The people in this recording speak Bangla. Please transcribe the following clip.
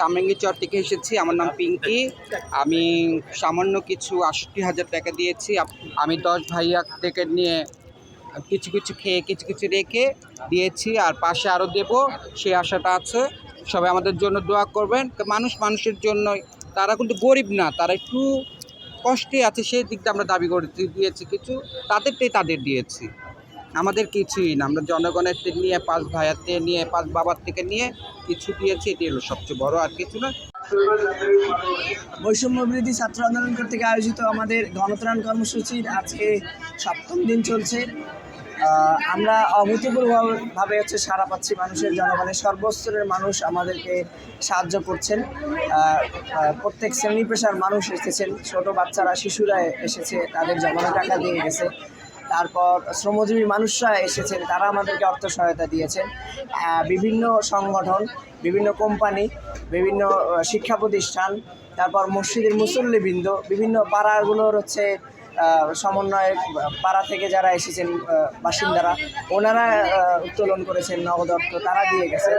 কামরাঙ্গি চর থেকে এসেছি। আমার নাম পিঙ্কি। আমি সামান্য কিছু আষট্টি হাজার টাকা দিয়েছি। আমি দশ ভাইয়া থেকে নিয়ে কিছু কিছু খেয়ে, কিছু কিছু রেখে দিয়েছি। আর পাশে আরও দেব, সেই আশাটা আছে। সবাই আমাদের জন্য দোয়া করবেন। মানুষ মানুষের জন্য, তারা কিন্তু গরিব না, তারা একটু কষ্টে আছে, সেই দিকটা আমরা দাবি করে দিয়েছি কিছু। তাদেরটাই তাদের দিয়েছি। আমাদের কিছুই না। আমরা জনগণের থেকে নিয়ে, পাঁচ ভাইয়ার থেকে নিয়ে, পাঁচ বাবার থেকে নিয়ে কিছু দিয়েছি এটি হলো সবচেয়ে বড় আর কিছু না। বৈষম্য বিরোধী ছাত্র আন্দোলন কর্তৃক আয়োজিত আমাদের গণত্রাণ কর্মসূচির আজকে সপ্তম দিন চলছে। আমরা অভূতপূর্বভাবে হচ্ছে সারা পাচ্ছি মানুষের জনগণের সর্বস্তরের মানুষ আমাদেরকে সাহায্য করছেন। প্রত্যেক শ্রেণি পেশার মানুষ এসেছেন। ছোট বাচ্চারা, শিশুরা এসেছে, তাদের জমানো টাকা দিয়ে গেছে। তারপর শ্রমজীবী মানুষরা এসেছেন তারা আমাদেরকে অর্থ সহায়তা দিয়েছেন। বিভিন্ন সংগঠন বিভিন্ন কোম্পানি বিভিন্ন শিক্ষা প্রতিষ্ঠান তারপর মসজিদের মুসল্লিবৃন্দ বিভিন্ন পাড়াগুলোর হচ্ছে আহ, সমন্বয়ের পাড়া থেকে যারা এসেছেন বাসিন্দারা ওনারা উত্তোলন করেছেন নগদ অর্থ তারা দিয়ে গেছেন।